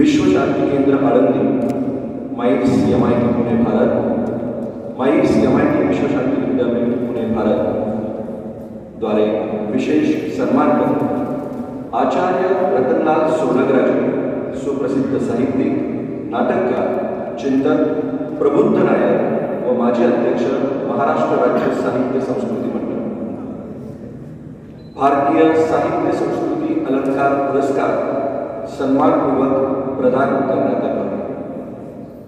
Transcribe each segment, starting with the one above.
विश्व शांती केंद्र आळंदी माईट्स M T Pune Bharat माईट्स M I T Vishwa Shanti Vidyapeeth Pune Bharat द्वारे विशेष सन्मानपत्र आचार्य रतनलाल सोनगराजे सुप्रसिद्ध साहित्यिक, नाटककार चिंतक प्रबुद्ध नायक व माजी अध्यक्ष, महाराष्ट्र राज्य साहित्य संस्कृती मंडळ। भारतीय साहित्य संस्कृती अलंकार पुरस्कार सन्मानपूर्वक प्रदान करण्यात आला.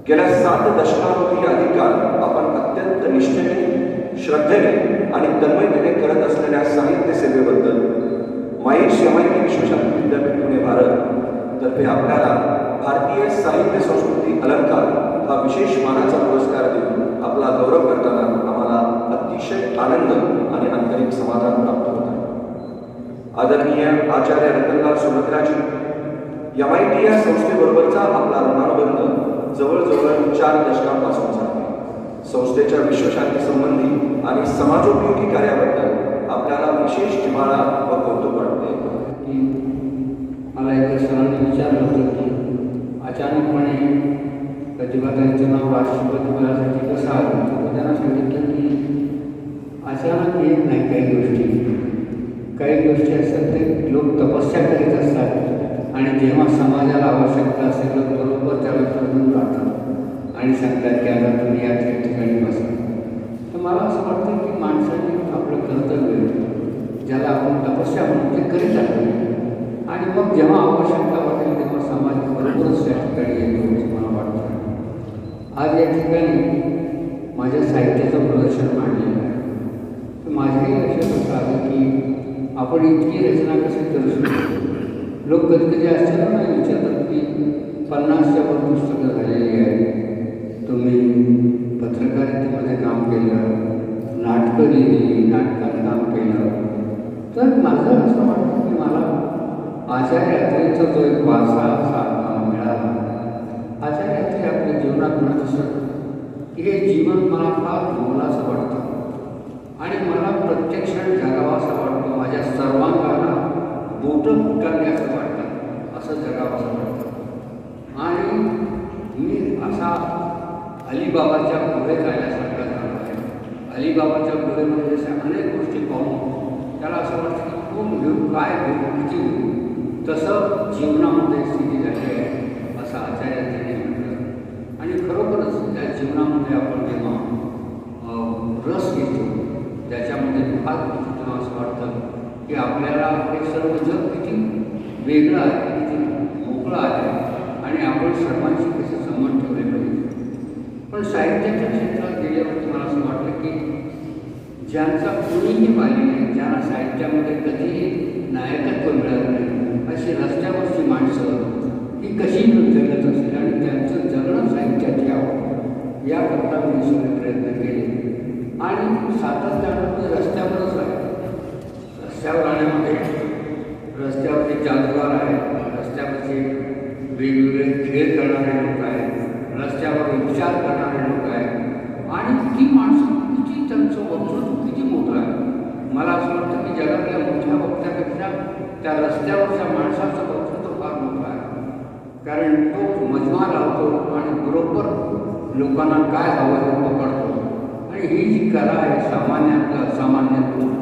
गेल्या सात दशकांपूर्वी अधिक काळ आपण अत्यंत निष्ठेने श्रद्धेने आणि तन्मयतेने करत असलेल्या साहित्य सेवेबद्दल माई शेमाई विश्वशांती विद्यापीठ पुणे भारत तर्फे आपल्याला भारतीय साहित्य संस्कृती अलंकार हा विशेष मानाचा पुरस्कार देऊन आपला गौरव करताना आम्हाला अतिशय आनंद आणि आंतरिक समाधान प्राप्त होत आहे. आदरणीय Acharya Ratanlal Subhadraji M I T या संस्थेबरोबरचा आपला ऋणानुबंध जवळजवळ चार दशकांपासूनचा आहे संस्थेच्या विश्वशांती संबंधी आणि समाजोपयोगी कार्याबद्दल आपल्याला विशेष जिव्हाळा व कौतुक वाटते. की मला एका सरांनी विचारलं होतं की अचानकपणे प्रतिभाताईंचं नाव राष्ट्रपती पदासाठी कसं आलं? तर त्यांना सांगितलं की अचानक येत नाही काही गोष्टी. काही गोष्टी असतात ते लोक तपस्या करीत असतात. आणि जेव्हा समाजाला आवश्यकता असेल तर बरोबर त्याला शोधून जातात आणि सांगतात की आता तुम्ही या ठिकाणी बसा. तर मला असं वाटतं की माणसाने आपलं कर्तव्य ज्याला आपण तपस्या म्हणून ते करीत आहोत आणि मग जेव्हा आवश्यकता वाटेल तेव्हा समाज बरोबरच त्या ठिकाणी येतो असं मला वाटतं आज या ठिकाणी माझ्या साहित्याचं प्रदर्शन मांडलेलं आहे तर माझ्याही लक्षात असं आलं की आपण इतकी रचना कशी करू शकतो लोक कधी कधी आश्चर्याने विचारतात की पन्नासच्या वर पुस्तकं झालेली आहेत. तुम्ही पत्रकारितेमध्ये काम केलं नाटकं लिहिली नाटकात काम केलं. तर माझं असं वाटतं की मला आचार्य यात्रेचा जो एक वारसा असा मिळाला. आचार्य यात्रे आपल्या जीवनात म्हणत असत की हे जीवन मला फार मोलाचं वाटतं. आणि मला प्रत्यक्ष जगावं असं वाटतो. माझ्या सर्वांगाला मोठं फुटावी असं वाटतं? असं जगावं असं वाटतं. आणि मी असा अलीबाबाच्या पुढे जाण्यासारखा झालो आहे. अलीबाबाच्या पुढे म्हणजे अशा अनेक गोष्टी पाहून त्याला असं वाटतं की कोण घेऊ काय घेऊ किती घेऊ तसं जीवनामध्ये स्थिती झाली आहे असं आचार्य त्यांनी म्हटलं. आणि खरोखरच त्या जीवनामध्ये आपण जेव्हा रस घेतो त्याच्यामध्ये भाग घेतो तेव्हा असं वाटतं की आपल्याला हे सर्व जग किती वेगळं आहे किती मोकळं आहे आणि आपण सर्वांशी कसे संबंध ठेवले पाहिजे. पण साहित्याच्या क्षेत्रात गेल्यावरती मला असं वाटतं की ज्यांचा कोणीही पाहिली नाही ज्यांना साहित्यामध्ये कधीही नायकत्व मिळालं नाही अशी रस्त्यावरची माणसं ही कशी जगत असेल आणि त्यांचं जगणं साहित्यात यावं याकरता मी सगळे प्रयत्न केले. आणि सातत्यानं रस्त्यावरच राहिले. रस्त्यावर राहण्यामध्ये रस्त्यावरचे जादूगार आहेत रस्त्यावरचे वेगवेगळे खेळ करणारे लोक आहेत रस्त्यावर उपचार करणारे लोक आहेत आणि ती माणसं किती त्यांचं वक्तृत्व किती मोठं आहे मला असं वाटतं की जगातल्या मोठ्या वक्त्यापेक्षा त्या रस्त्यावरच्या माणसाचं वक्तृत्व फार मोठं आहे कारण तो मजमा लावतो आणि बरोबर लोकांना काय हवं हे पकडतो आणि ही जी कला आहे सामान्यातलं असामान्यातलं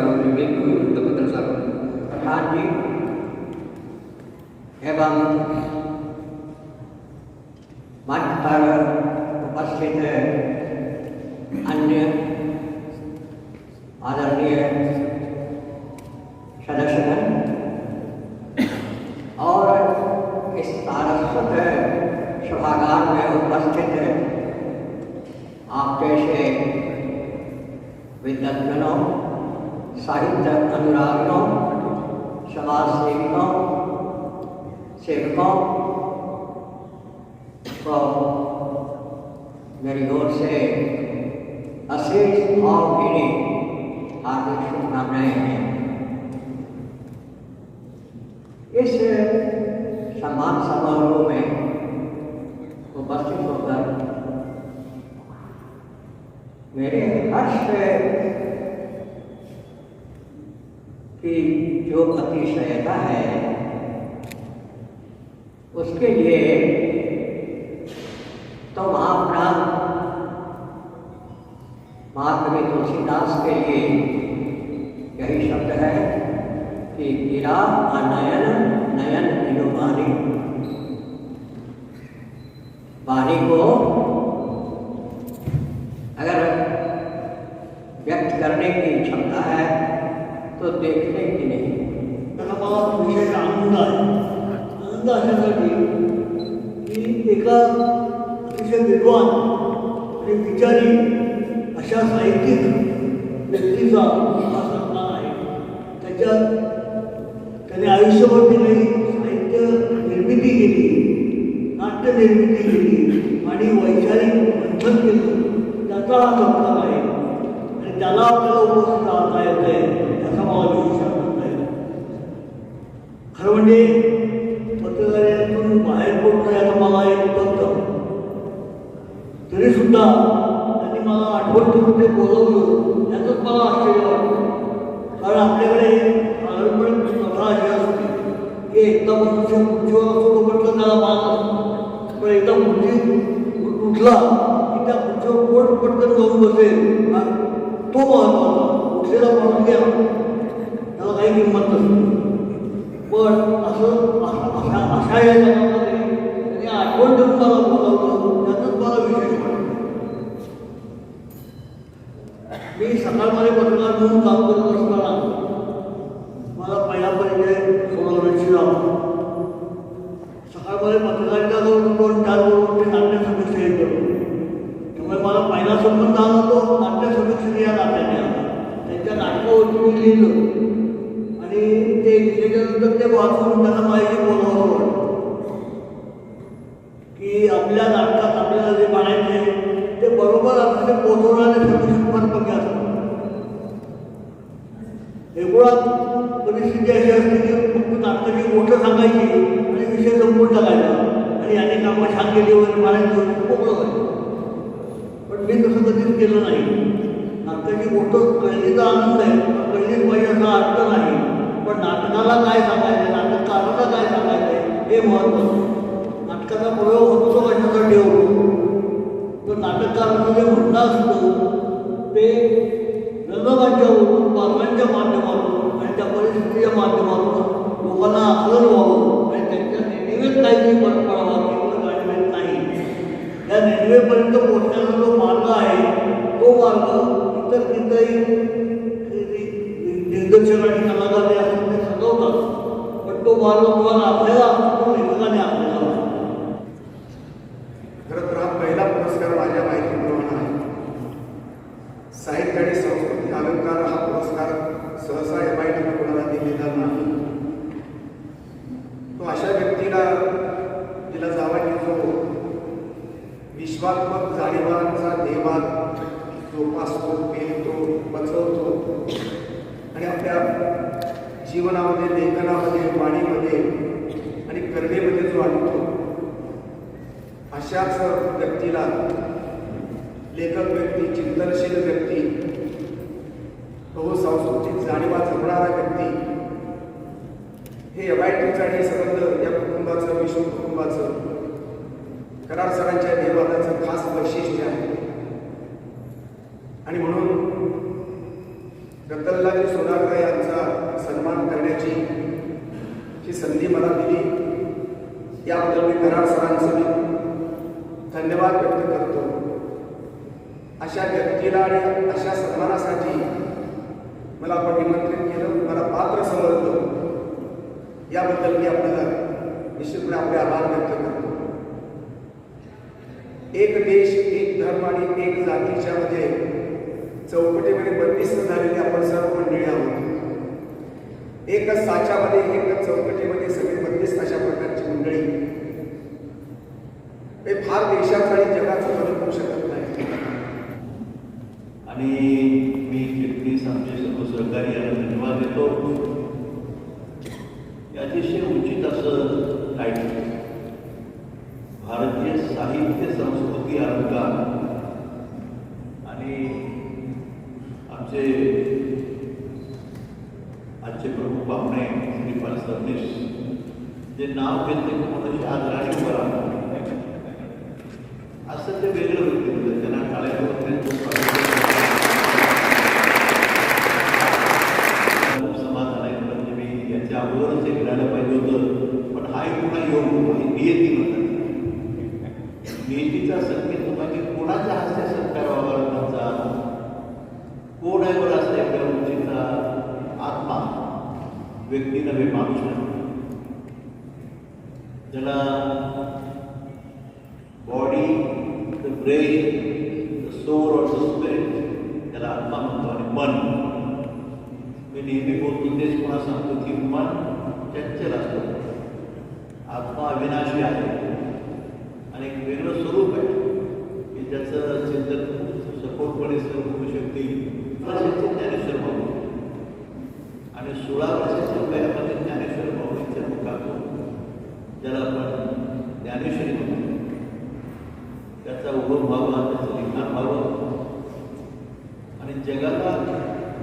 प्रधान जी एवं मंच पर उपस्थित अन्य सेवकों को मेरी ओर से अशेष भावभीनी हार्दिक शुभकामनाएँ हैं इस सम्मान समारोह में उपस्थित होकर मेरे हर्ष की जो अतिशयता है उसके लिए तो महाप्राण महाकवि तुलसीदास के लिए यही शब्द है कि गिरा अनयन आणि अशा साहित्यिक व्यक्तीचा हा सन्मान आहे. त्याच्यात त्याने आयुष्यभर केलेली साहित्य निर्मिती केली नाट्य निर्मिती केली आणि वैचारिक मंथन केलं. त्याचा हा सन्मान आहे. आणि त्याला आपल्याला उपस्थित राहता येत आहे त्याचा मला विशेष आनंद आहे खरं म्हणजे आपल्याकडे साधारणपणे प्रथा अशी असते. की एकदा मनुष्य खुर्चीवर असतो तोपर्यंत त्याला मान असतो पण एकदा खुर्ची उठला की त्या खुर्चीवर कोण पटकन जाऊन बसेल? तो महत्त्वाचा उठलेला माणूस घ्या. त्याला काही किंमत नसते. पण असं अशा अशा अशा या कामं छान केली वगैरे मारायचं मोकळं व्हायचं पण मी तसं कधीच केलं नाही. नाटकाची गोष्ट कळणीचा आनंद आहे. पण कळलीच पाहिजे असा अर्थ नाही पण नाटकाला काय सांगायचं नाटककाराला काय सांगायचं हे महत्त्वाचं नाटकाचा प्रयोग होतो तो कशासाठी होतो तर नाटककाराचं जे म्हणणं असतो ते रंगमंचावरून बातम्यांच्या माध्यमातून आणि त्या परिस्थितीच्या माध्यमातून लोकांना आकलन व्हावं आणि त्यांच्या नेहमीच काहीतरी फरक पडावा. या रेल्वेपर्यंत पोहोचण्याचा जो मार्ग आहे तो मार्ग इतर कितीही दिग्दर्शक आणि कलाकार जे असतात ते सजवतात पण तो मार्ग मुळात आपल्याला असतो तो लेखकाने आपल्याला असतो खरं तर हा पहिला पुरस्कार माझ्या माहितीप्रमाणे आहे साहित्य आणि संस्कृती अलंकार हा पुरस्कार सहसा एम आय टीने कोणाला दिलेला नाही तो अशा व्यक्तीला दिला जावा की जो विश्वात्मक जाणीवांचा देवात जोपासतो पेलतो बचवतो आणि आपल्या जीवनामध्ये लेखनामध्ये वाणीमध्ये आणि करणेमध्ये जो आणतो अशाच व्यक्तीला लेखक व्यक्ती चिंतनशील व्यक्ती बहुसांस्कृतिक जाणीवा जपणारा व्यक्ती हे एम आणि संबंध या कुटुंबाचं विश्व कुटुंबाचं करार सरांच्या निर्वादाचं खास वैशिष्ट्य आहे. आणि म्हणून रतनलालजी सोनाकर यांचा सन्मान करण्याची ही संधी मला दिली याबद्दल मी कराड सरांचं मी धन्यवाद व्यक्त करतो. अशा व्यक्तीला आणि अशा सन्मानासाठी मला आपण निमंत्रित केलं मला पात्र समजलं. याबद्दल मी आपल्याला निश्चितपणे आपले आभार व्यक्त करतो. एक देश एक धर्म आणि एक जातीच्या मध्ये चौकटीमध्ये बत्तीस झालेले आपण सर्व मंडळी आहोत. एकच साच्यामध्ये एकच चौकटीमध्ये सगळी बत्तीस अशा प्रकारची मंडळी. ते फार देशाचं आणि जगाचं मदत होऊ शकत नाही. आणि मी कीर्तीस आमचे सर्व सहकारी यांना धन्यवाद देतो. याच्याशी मन. मी नेहमी बोलतो तेच कोणा सांगतो की मन चंचल असतो. आत्मा अविनाशी आहे. आणि एक वेगळं स्वरूप आहे. की ज्याचं चिंतन सखोटपणे सर्व होऊ शकते. ज्ञानेश्वर भाऊ आणि सोळा वर्षाच्या वयामध्ये ज्ञानेश्वर भाऊंच्या मुखातो ज्याला आपण ज्ञानेश्वरी म्हणतो. त्याचा उगम भाव त्याचं लिखाण भाव ते जगाला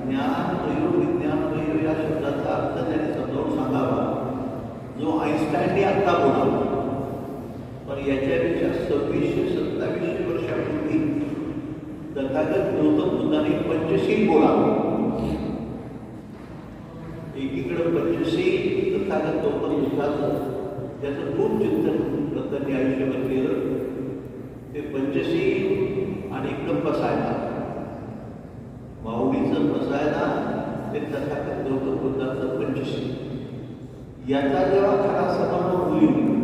ज्ञान वैरू विज्ञान वैरू या शब्दाचा अर्थ त्याने समजावून सांगावा. जो आईन्स्टाईनने आत्ता बोलावा पण याच्यापेक्षा सव्वीसशे सत्तावीसशे वर्षापूर्वी तथागत गौतम बुद्धाने पंचशील बोलावं एकीकडे पंचशील तथागत गौतम बुद्धाचं त्याचं खूप चिंतन रत्नाने आयुष्यावर केलं ते पंचशील आणि एकदम बसायला घालायला त्यांच्या खात्यात नव्हतं होतं पंचवीस याचा जेव्हा खरा समारोह होईल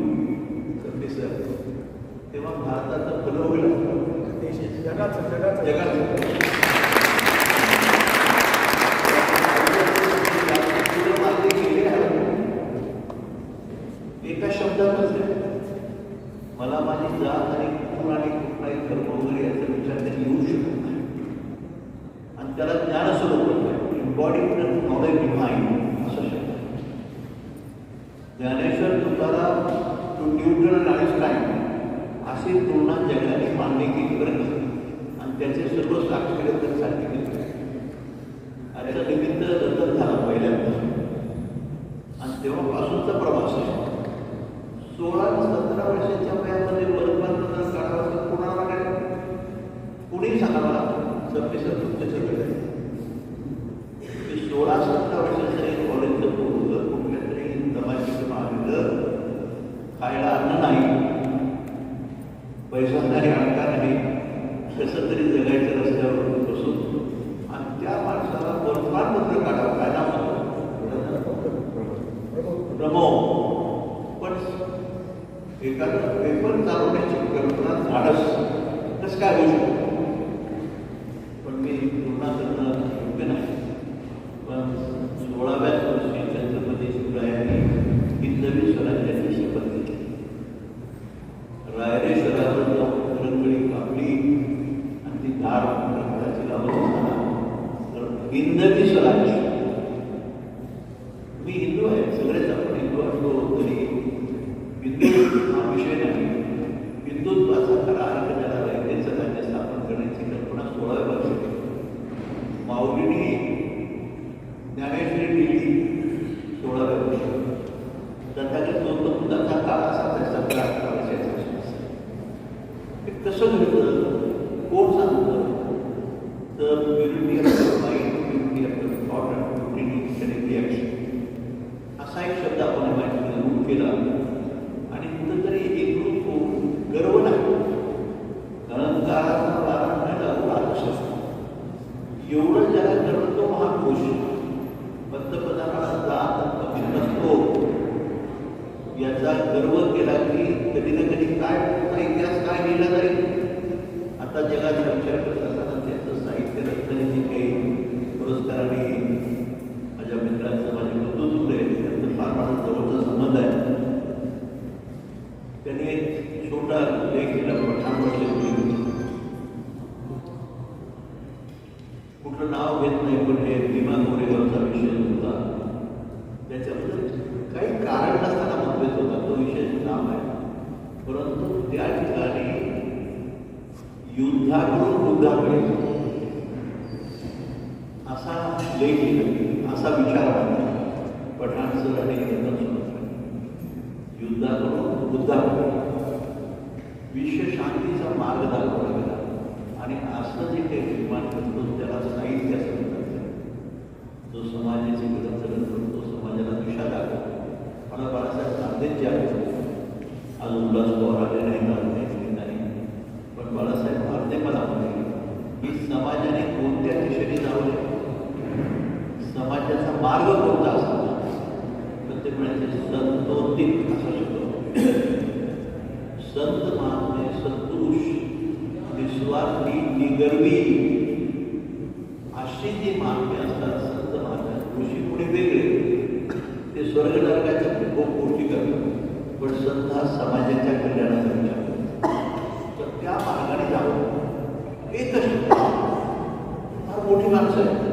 एखादं पेपर चालवण्याची कल्पना धाडस कसं काय होऊ शकतो? पण मी पूर्ण करणं योग्य नाही पण सोळाव्याच वर्षी छत्रपती शिवरायांनी हिंदवी स्वराज्याची शपथ घेतली. रायरे जाऊन रंगळी कापली आणि ती दार रंगाची लावत तर हिंदवी स्वराज्य. मी हिंदू आहे सगळेच आपण हिंदू असलो तरी हिंदू परंतु त्या ठिकाणी युद्धाकडून बुद्धाकडे असा लेख असा विचार पठाण सर आणि युद्धाकडून बुद्धाकडे विश्वशांतीचा मार्ग दाखवला. भालो नव्हता पण ते म्हणायचे संतोतीत असा शब्द संत महात्मे संतोष निस्वार्थी निगर्वी अशी जी मानवी असतात संत महात्मा ऋषी पुढे वेगळे ते स्वर्ग नरकाच्या खूप गोष्टी करतात पण संत हा? समाजाच्या कल्याणाचा विचार तर त्या मार्गाने जावं एकच फार मोठी माणसं आहे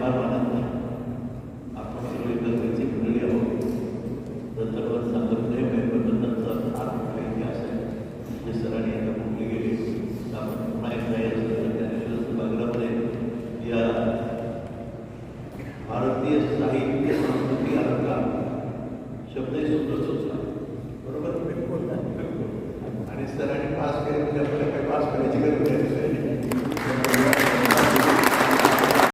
bárbara.